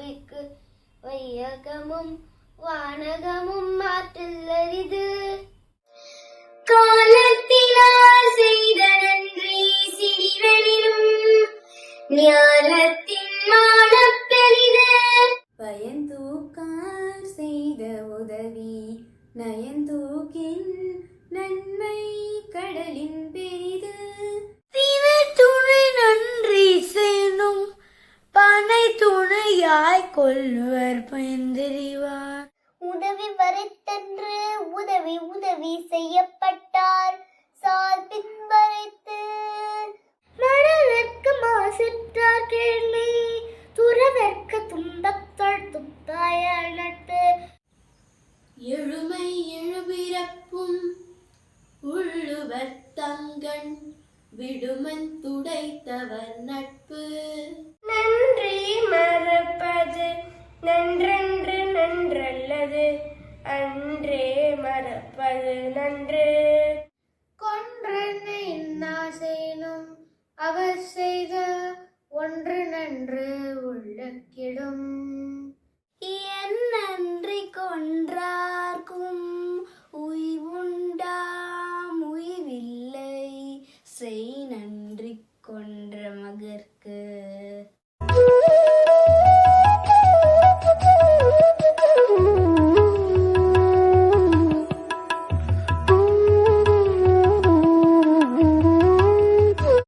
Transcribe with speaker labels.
Speaker 1: விழாவிற்கு வையகமும் வானகமும் மாற்றில் அரிது
Speaker 2: காலத்தினால் செய்த நன்றி சிறிவெளிரும் ஞானத்தின் மான பெரிது
Speaker 3: பயந்தூக்கார் செய்த உதவி நயந்தூக்கின் நன்மை கடலின் பேர்
Speaker 4: கொள்வர் பயந்திரிவார்
Speaker 5: உதவி வரைத்தன்று உதவி உதவி செய்யப்பட்டார் சால் பின்வரைத்து
Speaker 6: மரவர்க்கு மாசிற்றார் கேள்வி துறவர்க்கு துன்பத்தாள் துப்பாய நட்டு
Speaker 7: எழுமை எழுபிறப்பும் உள்ளுவர் தங்கண் விடுமன் துடைத்தவர் நட்பு
Speaker 8: நன் அன்றே மறப்பது நன்று
Speaker 9: கொன்றனை இன்னா செய்யணும் அவர் செய்த ஒன்று நன்று